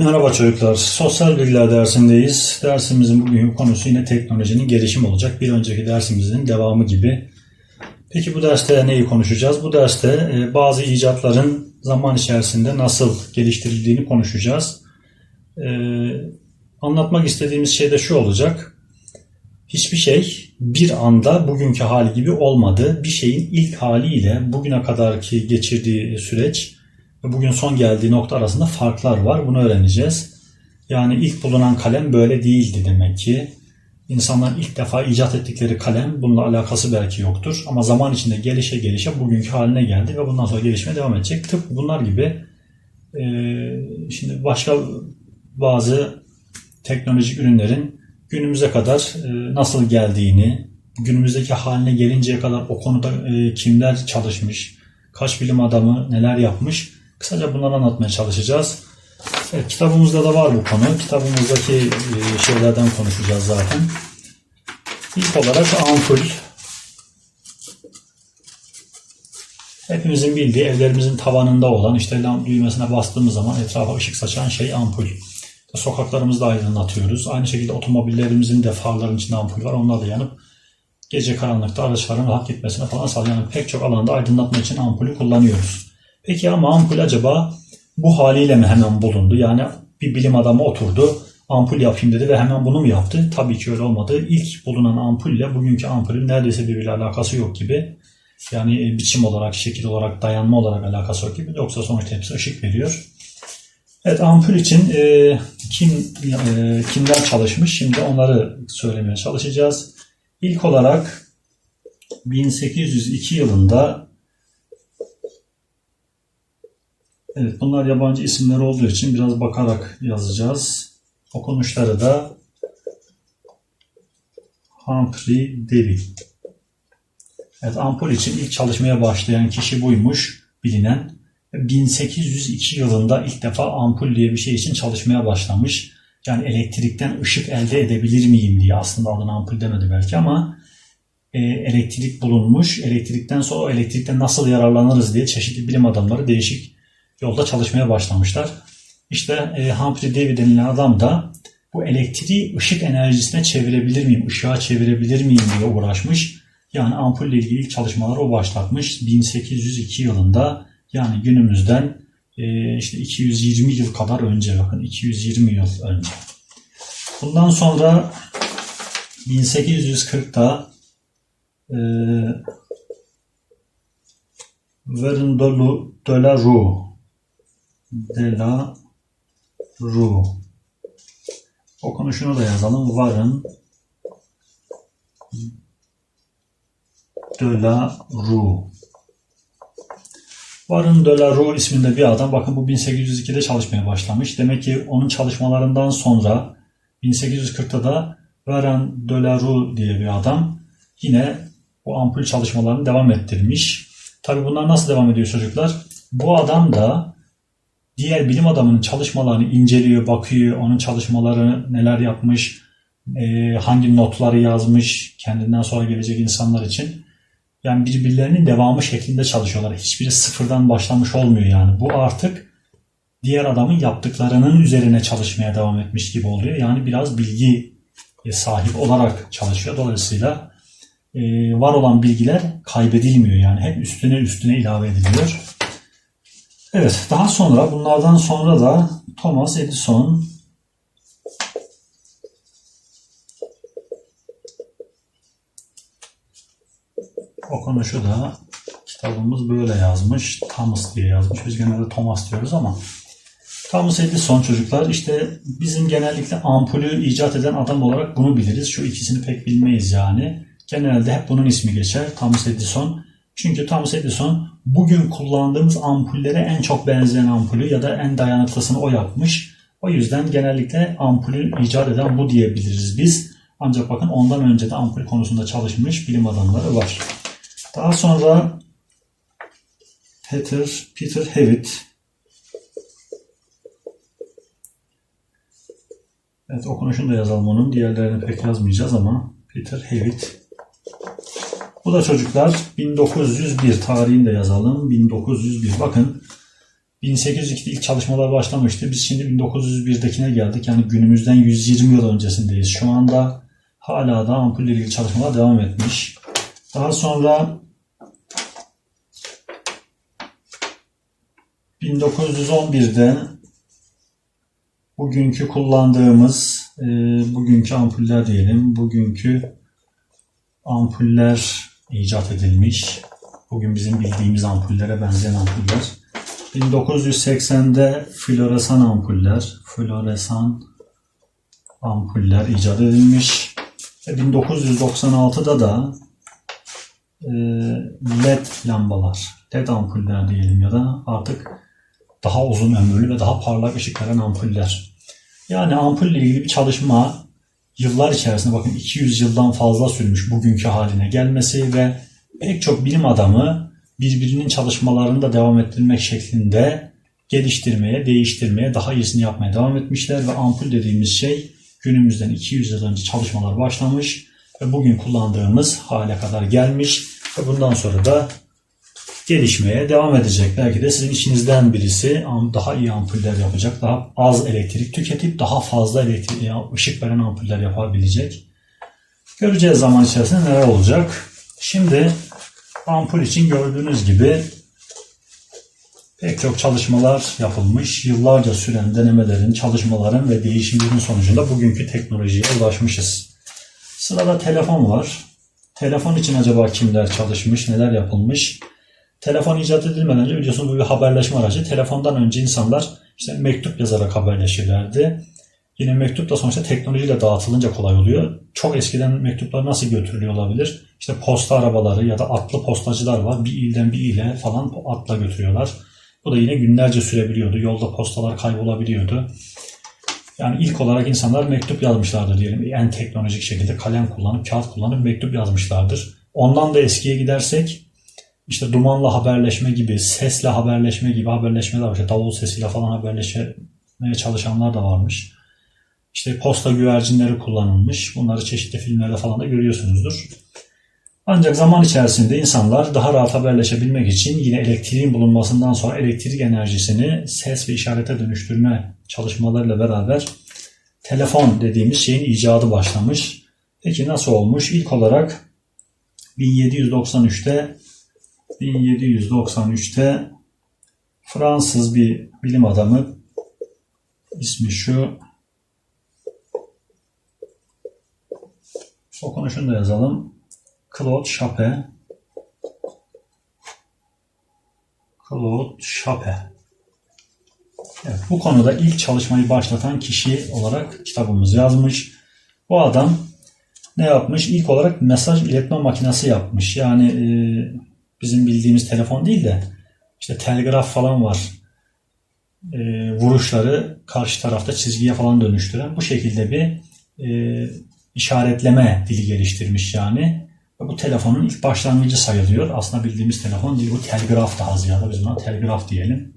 Merhaba çocuklar. Sosyal bilgiler dersindeyiz. Dersimizin bugünkü konusu yine teknolojinin gelişimi olacak. Bir önceki dersimizin devamı gibi. Peki bu derste neyi konuşacağız? Bu derste e, bazı icatların zaman içerisinde nasıl geliştirildiğini konuşacağız. E, anlatmak istediğimiz şey de şu olacak. Hiçbir şey bir anda bugünkü hali gibi olmadı. Bir şeyin ilk haliyle bugüne kadarki geçirdiği süreç bugün son geldiği nokta arasında farklar var. Bunu öğreneceğiz. Yani ilk bulunan kalem böyle değildi demek ki. İnsanlar ilk defa icat ettikleri kalem bununla alakası belki yoktur. Ama zaman içinde gelişe gelişe bugünkü haline geldi ve bundan sonra gelişmeye devam edecek. Tıpkı bunlar gibi e, şimdi başka bazı teknolojik ürünlerin günümüze kadar e, nasıl geldiğini, günümüzdeki haline gelinceye kadar o konuda e, kimler çalışmış, kaç bilim adamı neler yapmış Kısaca bunları anlatmaya çalışacağız. Evet, kitabımızda da var bu konu. Kitabımızdaki e, şeylerden konuşacağız zaten. İlk olarak ampul. Hepimizin bildiği evlerimizin tavanında olan işte lamp düğmesine bastığımız zaman etrafa ışık saçan şey ampul. Sokaklarımızda aydınlatıyoruz. Aynı şekilde otomobillerimizin de farların içinde ampul var. Onlar da yanıp gece karanlıkta araçların rahat gitmesine falan sağlayan pek çok alanda aydınlatma için ampulü kullanıyoruz. Peki ama ampul acaba bu haliyle mi hemen bulundu? Yani bir bilim adamı oturdu, ampul yapayım dedi ve hemen bunu mu yaptı? Tabii ki öyle olmadı. İlk bulunan ampulle bugünkü ampulün neredeyse birbiriyle alakası yok gibi. Yani e, biçim olarak, şekil olarak, dayanma olarak alakası yok gibi. Yoksa sonuçta hepsi ışık veriyor. Evet ampul için e, kim e, kimler çalışmış? Şimdi onları söylemeye çalışacağız. İlk olarak 1802 yılında Evet bunlar yabancı isimler olduğu için biraz bakarak yazacağız. Okunuşları da Humphrey Davy. Evet ampul için ilk çalışmaya başlayan kişi buymuş bilinen. 1802 yılında ilk defa ampul diye bir şey için çalışmaya başlamış. Yani elektrikten ışık elde edebilir miyim diye aslında adına ampul demedi belki ama e, elektrik bulunmuş. Elektrikten sonra elektrikten nasıl yararlanırız diye çeşitli bilim adamları değişik yolda çalışmaya başlamışlar. İşte e, Humphrey Davy denilen adam da bu elektriği ışık enerjisine çevirebilir miyim, ışığa çevirebilir miyim diye uğraşmış. Yani ampulle ilgili ilk çalışmaları o başlatmış 1802 yılında yani günümüzden e, işte 220 yıl kadar önce bakın 220 yıl önce. Bundan sonra 1840'da e, Verin de la Rue de la Rue. Okunuşunu da yazalım. Varın de la Rue. Varın de la Rue isminde bir adam. Bakın bu 1802'de çalışmaya başlamış. Demek ki onun çalışmalarından sonra 1840'ta da Varın de la Rue diye bir adam yine bu ampul çalışmalarını devam ettirmiş. Tabi bunlar nasıl devam ediyor çocuklar? Bu adam da diğer bilim adamının çalışmalarını inceliyor, bakıyor, onun çalışmaları neler yapmış, e, hangi notları yazmış kendinden sonra gelecek insanlar için. Yani birbirlerinin devamı şeklinde çalışıyorlar. Hiçbiri sıfırdan başlamış olmuyor yani. Bu artık diğer adamın yaptıklarının üzerine çalışmaya devam etmiş gibi oluyor. Yani biraz bilgi sahip olarak çalışıyor. Dolayısıyla e, var olan bilgiler kaybedilmiyor yani. Hep üstüne üstüne ilave ediliyor. Evet, daha sonra bunlardan sonra da Thomas Edison okunuşu da kitabımız böyle yazmış. Thomas diye yazmış. Biz genelde Thomas diyoruz ama Thomas Edison çocuklar işte bizim genellikle ampulü icat eden adam olarak bunu biliriz. Şu ikisini pek bilmeyiz yani. Genelde hep bunun ismi geçer. Thomas Edison. Çünkü Thomas Edison bugün kullandığımız ampullere en çok benzeyen ampulü ya da en dayanıklısını o yapmış. O yüzden genellikle ampulü icat eden bu diyebiliriz biz. Ancak bakın ondan önce de ampul konusunda çalışmış bilim adamları var. Daha sonra Peter, Peter Hewitt Evet okunuşunu da yazalım onun. Diğerlerini pek yazmayacağız ama Peter Hewitt bu da çocuklar 1901 tarihini de yazalım. 1901 bakın 1802'de ilk çalışmalar başlamıştı. Biz şimdi 1901'dekine geldik. Yani günümüzden 120 yıl öncesindeyiz. Şu anda hala da ampulle ilgili çalışmalar devam etmiş. Daha sonra 1911'de bugünkü kullandığımız e, bugünkü ampuller diyelim. Bugünkü ampuller icat edilmiş. Bugün bizim bildiğimiz ampullere benzeyen ampuller. 1980'de floresan ampuller, floresan ampuller icat edilmiş. Ve 1996'da da e, LED lambalar, LED ampuller diyelim ya da artık daha uzun ömürlü ve daha parlak ışık veren ampuller. Yani ampulle ilgili bir çalışma yıllar içerisinde bakın 200 yıldan fazla sürmüş bugünkü haline gelmesi ve pek çok bilim adamı birbirinin çalışmalarını da devam ettirmek şeklinde geliştirmeye, değiştirmeye, daha iyisini yapmaya devam etmişler ve ampul dediğimiz şey günümüzden 200 yıl önce çalışmalar başlamış ve bugün kullandığımız hale kadar gelmiş ve bundan sonra da gelişmeye devam edecek. Belki de sizin içinizden birisi daha iyi ampuller yapacak, daha az elektrik tüketip daha fazla elektrik, ışık veren ampuller yapabilecek. Göreceğiz zaman içerisinde neler olacak. Şimdi ampul için gördüğünüz gibi pek çok çalışmalar yapılmış. Yıllarca süren denemelerin, çalışmaların ve değişimlerin sonucunda bugünkü teknolojiye ulaşmışız. Sırada telefon var. Telefon için acaba kimler çalışmış, neler yapılmış? Telefon icat edilmeden önce biliyorsunuz bu bir haberleşme aracı. Telefondan önce insanlar işte mektup yazarak haberleşirlerdi. Yine mektup da sonuçta teknolojiyle dağıtılınca kolay oluyor. Çok eskiden mektuplar nasıl götürülüyor olabilir? İşte posta arabaları ya da atlı postacılar var. Bir ilden bir ile falan atla götürüyorlar. Bu da yine günlerce sürebiliyordu. Yolda postalar kaybolabiliyordu. Yani ilk olarak insanlar mektup yazmışlardır diyelim. En teknolojik şekilde kalem kullanıp, kağıt kullanıp mektup yazmışlardır. Ondan da eskiye gidersek işte dumanla haberleşme gibi, sesle haberleşme gibi haberleşmeler var. İşte davul sesiyle falan haberleşmeye çalışanlar da varmış. İşte posta güvercinleri kullanılmış. Bunları çeşitli filmlerde falan da görüyorsunuzdur. Ancak zaman içerisinde insanlar daha rahat haberleşebilmek için yine elektriğin bulunmasından sonra elektrik enerjisini ses ve işarete dönüştürme çalışmalarıyla beraber telefon dediğimiz şeyin icadı başlamış. Peki nasıl olmuş? İlk olarak 1793'te 1793'te Fransız bir bilim adamı ismi şu okunuşunu da yazalım. Claude Chappe Claude Chappe Evet, bu konuda ilk çalışmayı başlatan kişi olarak kitabımız yazmış. Bu adam ne yapmış? İlk olarak mesaj iletme makinesi yapmış. Yani e, bizim bildiğimiz telefon değil de işte telgraf falan var. E, vuruşları karşı tarafta çizgiye falan dönüştüren bu şekilde bir e, işaretleme dili geliştirmiş yani. Bu telefonun ilk başlangıcı sayılıyor. Aslında bildiğimiz telefon değil bu telgraf daha ziyade biz buna telgraf diyelim.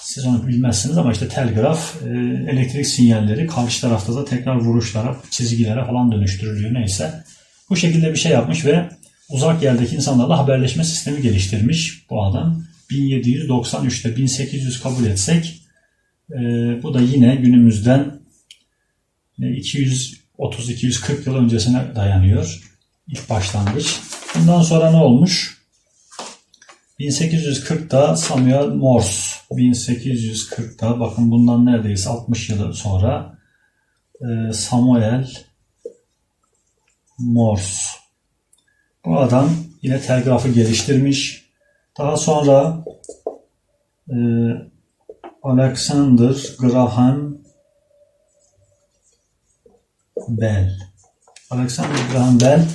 Siz onu bilmezsiniz ama işte telgraf e, elektrik sinyalleri karşı tarafta da tekrar vuruşlara, çizgilere falan dönüştürülüyor neyse. Bu şekilde bir şey yapmış ve uzak yerdeki insanlarla haberleşme sistemi geliştirmiş bu adam. 1793'te 1800 kabul etsek e, bu da yine günümüzden 230-240 yıl öncesine dayanıyor. ilk başlangıç. Bundan sonra ne olmuş? 1840'da Samuel Morse 1840'da bakın bundan neredeyse 60 yıl sonra Samuel Morse bu adam yine telgrafı geliştirmiş. Daha sonra e, Alexander Graham Bell. Alexander Graham Bell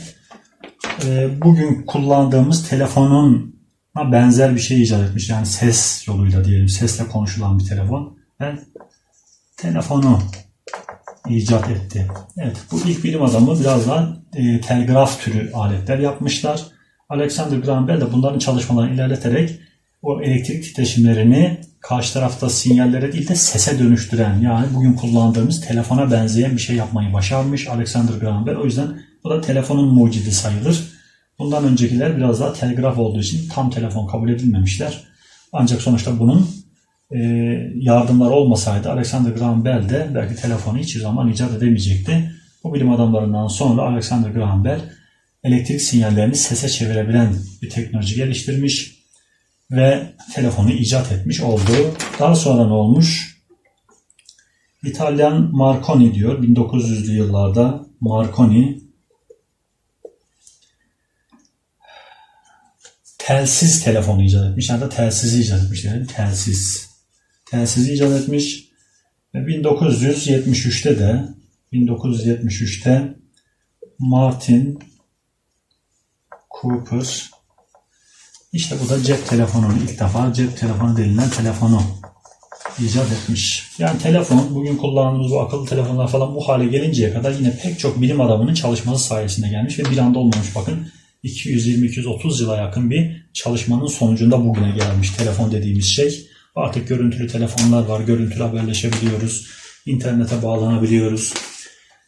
e, bugün kullandığımız telefonun benzer bir şey icat etmiş. Yani ses yoluyla diyelim. Sesle konuşulan bir telefon. Ve telefonu icat etti. Evet bu ilk bilim adamı biraz daha e, telgraf türü aletler yapmışlar. Alexander Graham Bell de bunların çalışmalarını ilerleterek o elektrik titreşimlerini karşı tarafta sinyallere değil de sese dönüştüren yani bugün kullandığımız telefona benzeyen bir şey yapmayı başarmış Alexander Graham Bell. O yüzden bu da telefonun mucidi sayılır. Bundan öncekiler biraz daha telgraf olduğu için tam telefon kabul edilmemişler. Ancak sonuçta bunun e, yardımları olmasaydı Alexander Graham Bell de belki telefonu hiçbir zaman icat edemeyecekti. Bu bilim adamlarından sonra Alexander Graham Bell elektrik sinyallerini sese çevirebilen bir teknoloji geliştirmiş ve telefonu icat etmiş oldu. Daha sonra ne olmuş? İtalyan Marconi diyor 1900'lü yıllarda Marconi telsiz telefonu icat etmiş. Da telsizi icat etmiş. Yani telsiz. Telsizi icat etmiş. Ve 1973'te de 1973'te Martin Cooper işte bu da cep telefonunu ilk defa cep telefonu denilen telefonu icat etmiş. Yani telefon bugün kullandığımız bu akıllı telefonlar falan bu hale gelinceye kadar yine pek çok bilim adamının çalışması sayesinde gelmiş ve bir anda olmamış. Bakın 220-230 yıla yakın bir çalışmanın sonucunda bugüne gelmiş telefon dediğimiz şey. Artık görüntülü telefonlar var. Görüntülü haberleşebiliyoruz. internete bağlanabiliyoruz.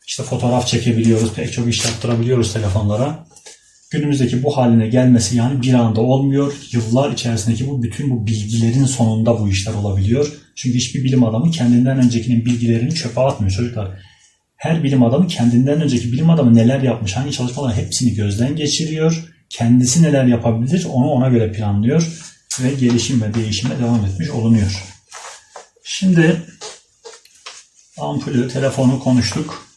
İşte fotoğraf çekebiliyoruz. Pek çok iş yaptırabiliyoruz telefonlara. Günümüzdeki bu haline gelmesi yani bir anda olmuyor. Yıllar içerisindeki bu bütün bu bilgilerin sonunda bu işler olabiliyor. Çünkü hiçbir bilim adamı kendinden öncekinin bilgilerini çöpe atmıyor çocuklar. Her bilim adamı kendinden önceki bilim adamı neler yapmış, hangi çalışmalar hepsini gözden geçiriyor. Kendisi neler yapabilir onu ona göre planlıyor ve gelişim ve değişime devam etmiş olunuyor. Şimdi ampulü, telefonu konuştuk.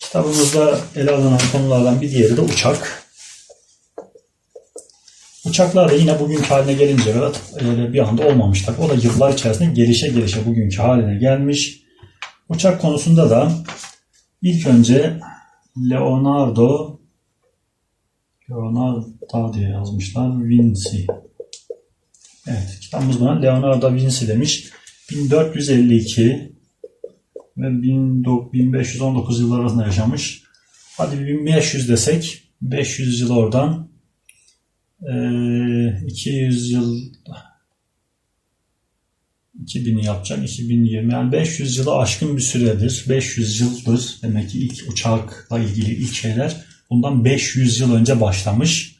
Kitabımızda ele alınan konulardan bir diğeri de uçak. Uçaklar da yine bugünkü haline gelince kadar bir anda olmamış tabii. O da yıllar içerisinde gelişe gelişe bugünkü haline gelmiş. Uçak konusunda da ilk önce Leonardo Leonardo diye yazmışlar. Vinci. Evet, kitabımız buna Leonardo Vinci demiş. 1452 ve 1519 yıllar arasında yaşamış. Hadi 1500 desek 500 yıl oradan 200 yıl 2000'i yapacak 2020 yani 500 yılı aşkın bir süredir 500 yıldır demek ki ilk uçakla ilgili ilk şeyler bundan 500 yıl önce başlamış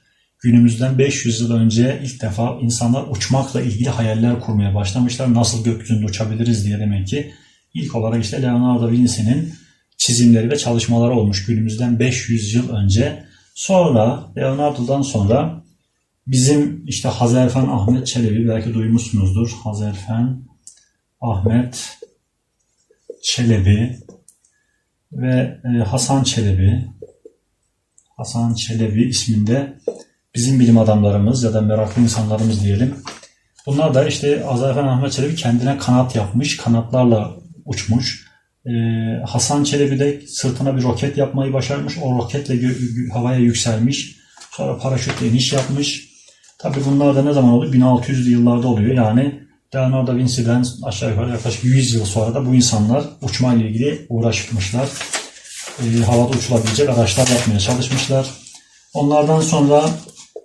günümüzden 500 yıl önce ilk defa insanlar uçmakla ilgili hayaller kurmaya başlamışlar. Nasıl gökyüzünde uçabiliriz diye demek ki ilk olarak işte Leonardo Vinci'nin çizimleri ve çalışmaları olmuş günümüzden 500 yıl önce. Sonra Leonardo'dan sonra Bizim işte Hazerfen Ahmet Çelebi belki duymuşsunuzdur. Hazerfen Ahmet Çelebi ve e, Hasan Çelebi. Hasan Çelebi isminde bizim bilim adamlarımız ya da meraklı insanlarımız diyelim. Bunlar da işte Hazerfen Ahmet Çelebi kendine kanat yapmış, kanatlarla uçmuş. Ee, Hasan Çelebi de sırtına bir roket yapmayı başarmış. O roketle havaya yükselmiş. Sonra paraşütle iniş yapmış. Tabi bunlar da ne zaman oluyor? 1600'lü yıllarda oluyor. Yani Leonardo da Vinci'den aşağı yukarı yaklaşık 100 yıl sonra da bu insanlar uçma ile ilgili uğraşmışlar. E, havada uçulabilecek araçlar yapmaya çalışmışlar. Onlardan sonra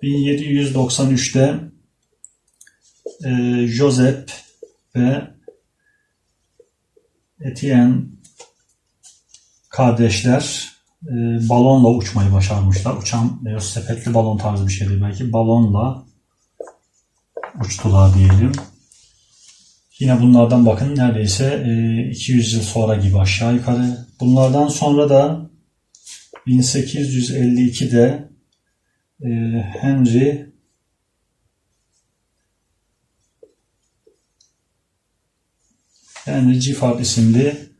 1793'te e, Joseph ve Etienne kardeşler e, balonla uçmayı başarmışlar. Uçan e, sepetli balon tarzı bir şeydi belki. Balonla uçtular diyelim. Yine bunlardan bakın neredeyse e, 200 yıl sonra gibi aşağı yukarı. Bunlardan sonra da 1852'de e, Henry Henry Giffard isimli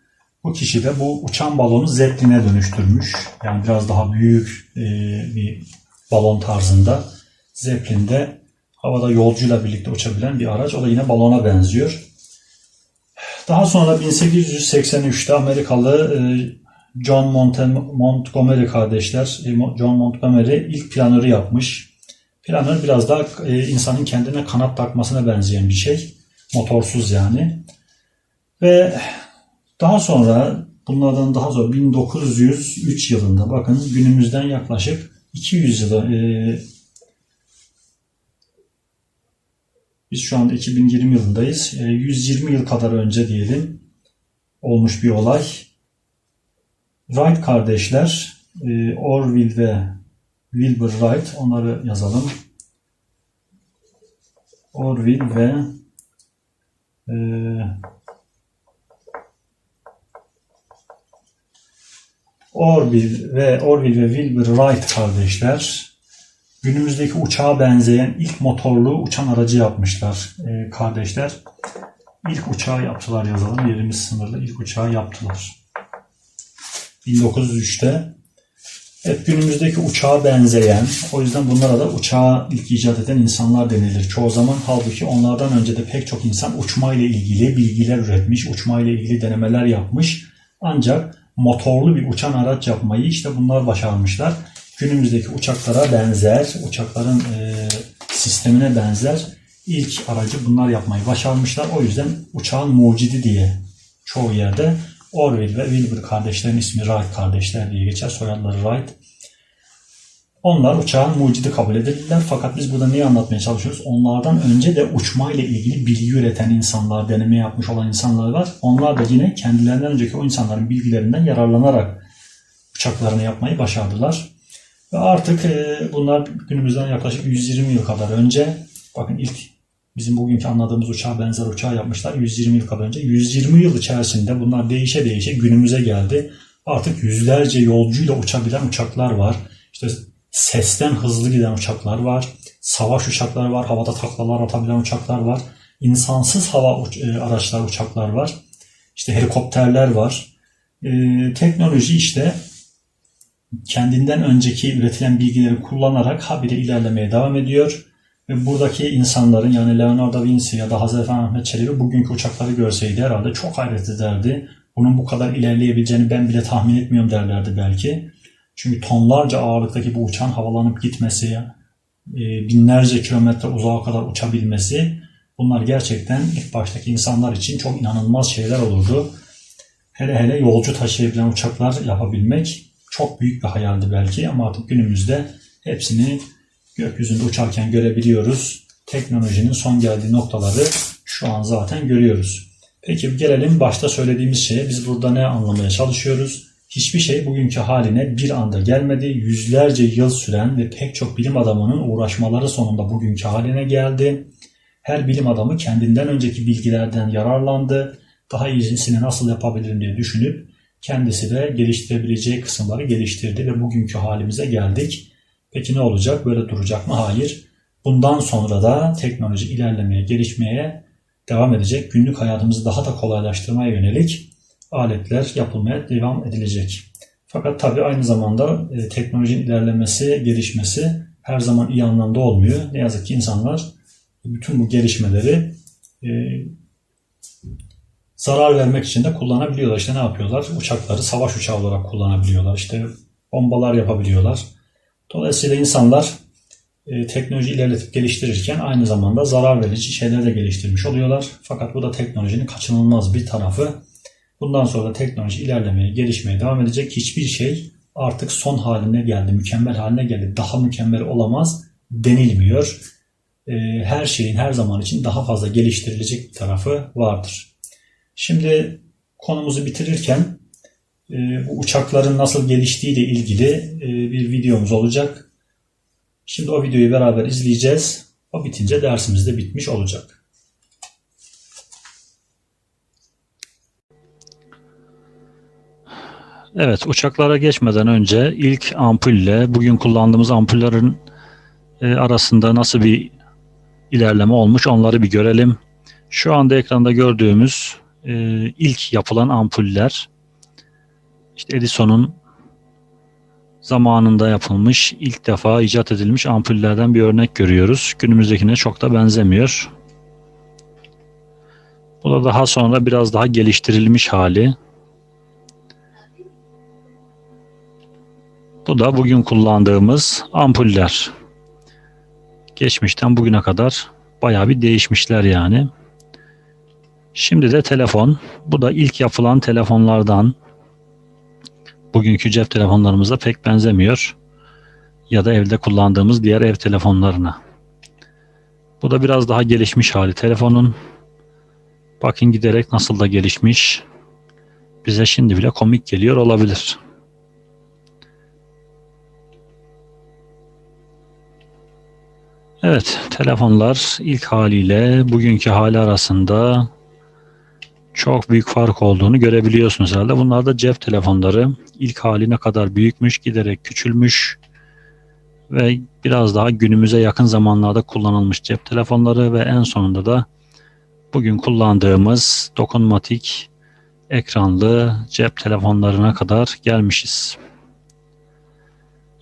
bu kişi de bu uçan balonu Zeppelin'e dönüştürmüş. Yani biraz daha büyük e, bir balon tarzında. Zeppelin'de havada yolcuyla birlikte uçabilen bir araç. O da yine balona benziyor. Daha sonra 1883'te Amerikalı e, John Montgomery kardeşler, e, John Montgomery ilk planörü yapmış. Planör biraz daha e, insanın kendine kanat takmasına benzeyen bir şey. Motorsuz yani. Ve daha sonra bunlardan daha sonra 1903 yılında bakın günümüzden yaklaşık 200 yılı e, biz şu anda 2020 yılındayız. E, 120 yıl kadar önce diyelim olmuş bir olay. Wright kardeşler e, Orville ve Wilbur Wright onları yazalım. Orville ve e, Orville ve Orville ve Wilbur Wright kardeşler günümüzdeki uçağa benzeyen ilk motorlu uçan aracı yapmışlar e, kardeşler. İlk uçağı yaptılar yazalım. Yerimiz sınırlı. İlk uçağı yaptılar. 1903'te hep günümüzdeki uçağa benzeyen, o yüzden bunlara da uçağı ilk icat eden insanlar denilir. Çoğu zaman halbuki onlardan önce de pek çok insan uçma ile ilgili bilgiler üretmiş, uçma ile ilgili denemeler yapmış. Ancak motorlu bir uçan araç yapmayı işte bunlar başarmışlar. Günümüzdeki uçaklara benzer, uçakların e, sistemine benzer ilk aracı bunlar yapmayı başarmışlar. O yüzden uçağın mucidi diye çoğu yerde Orville ve Wilbur kardeşlerin ismi Wright kardeşler diye geçer. Soyadları Wright. Onlar uçağın mucidi kabul edildiler. Fakat biz burada neyi anlatmaya çalışıyoruz? Onlardan önce de uçma ile ilgili bilgi üreten insanlar, deneme yapmış olan insanlar var. Onlar da yine kendilerinden önceki o insanların bilgilerinden yararlanarak uçaklarını yapmayı başardılar. Ve artık e, bunlar günümüzden yaklaşık 120 yıl kadar önce bakın ilk bizim bugünkü anladığımız uçağa benzer uçağı yapmışlar 120 yıl kadar önce. 120 yıl içerisinde bunlar değişe değişe günümüze geldi. Artık yüzlerce yolcuyla uçabilen uçaklar var. İşte sesten hızlı giden uçaklar var. Savaş uçakları var. Havada taklalar atabilen uçaklar var. İnsansız hava uç- e, araçlar, uçaklar var. İşte helikopterler var. E, teknoloji işte kendinden önceki üretilen bilgileri kullanarak habire ilerlemeye devam ediyor. Buradaki insanların yani Leonardo da Vinci ya da Hazreti Ahmet Çelebi bugünkü uçakları görseydi herhalde çok hayret ederdi. Bunun bu kadar ilerleyebileceğini ben bile tahmin etmiyorum derlerdi belki. Çünkü tonlarca ağırlıktaki bu uçağın havalanıp gitmesi, e, binlerce kilometre uzağa kadar uçabilmesi bunlar gerçekten ilk baştaki insanlar için çok inanılmaz şeyler olurdu. Hele hele yolcu taşıyabilen uçaklar yapabilmek çok büyük bir hayaldi belki ama artık günümüzde hepsini gökyüzünde uçarken görebiliyoruz. Teknolojinin son geldiği noktaları şu an zaten görüyoruz. Peki gelelim başta söylediğimiz şeye. Biz burada ne anlamaya çalışıyoruz? Hiçbir şey bugünkü haline bir anda gelmedi. Yüzlerce yıl süren ve pek çok bilim adamının uğraşmaları sonunda bugünkü haline geldi. Her bilim adamı kendinden önceki bilgilerden yararlandı. Daha iyisini nasıl yapabilirim diye düşünüp kendisi de geliştirebileceği kısımları geliştirdi ve bugünkü halimize geldik. Peki ne olacak? Böyle duracak mı? Hayır. Bundan sonra da teknoloji ilerlemeye, gelişmeye devam edecek. Günlük hayatımızı daha da kolaylaştırmaya yönelik aletler yapılmaya devam edilecek. Fakat tabii aynı zamanda e, teknolojinin ilerlemesi, gelişmesi her zaman iyi anlamda olmuyor. Ne yazık ki insanlar bütün bu gelişmeleri e, zarar vermek için de kullanabiliyorlar. İşte ne yapıyorlar? Uçakları savaş uçağı olarak kullanabiliyorlar. İşte bombalar yapabiliyorlar. Dolayısıyla insanlar e, teknoloji ilerletip geliştirirken aynı zamanda zarar verici şeyler de geliştirmiş oluyorlar. Fakat bu da teknolojinin kaçınılmaz bir tarafı. Bundan sonra teknoloji ilerlemeye, gelişmeye devam edecek. Hiçbir şey artık son haline geldi, mükemmel haline geldi, daha mükemmel olamaz denilmiyor. E, her şeyin her zaman için daha fazla geliştirilecek bir tarafı vardır. Şimdi konumuzu bitirirken bu uçakların nasıl geliştiği ile ilgili e, bir videomuz olacak. Şimdi o videoyu beraber izleyeceğiz. O bitince dersimiz de bitmiş olacak. Evet, uçaklara geçmeden önce ilk ampulle bugün kullandığımız ampullerin e, arasında nasıl bir ilerleme olmuş onları bir görelim. Şu anda ekranda gördüğümüz e, ilk yapılan ampuller işte Edison'un zamanında yapılmış ilk defa icat edilmiş ampullerden bir örnek görüyoruz. Günümüzdekine çok da benzemiyor. Bu da daha sonra biraz daha geliştirilmiş hali. Bu da bugün kullandığımız ampuller. Geçmişten bugüne kadar bayağı bir değişmişler yani. Şimdi de telefon. Bu da ilk yapılan telefonlardan. Bugünkü cep telefonlarımıza pek benzemiyor. Ya da evde kullandığımız diğer ev telefonlarına. Bu da biraz daha gelişmiş hali telefonun. Bakın giderek nasıl da gelişmiş. Bize şimdi bile komik geliyor olabilir. Evet, telefonlar ilk haliyle bugünkü hali arasında çok büyük fark olduğunu görebiliyorsunuz herhalde. Bunlar da cep telefonları. İlk haline kadar büyükmüş, giderek küçülmüş ve biraz daha günümüze yakın zamanlarda kullanılmış cep telefonları ve en sonunda da bugün kullandığımız dokunmatik ekranlı cep telefonlarına kadar gelmişiz.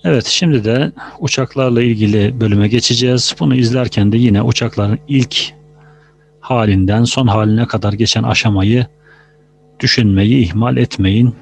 Evet şimdi de uçaklarla ilgili bölüme geçeceğiz. Bunu izlerken de yine uçakların ilk halinden son haline kadar geçen aşamayı düşünmeyi ihmal etmeyin.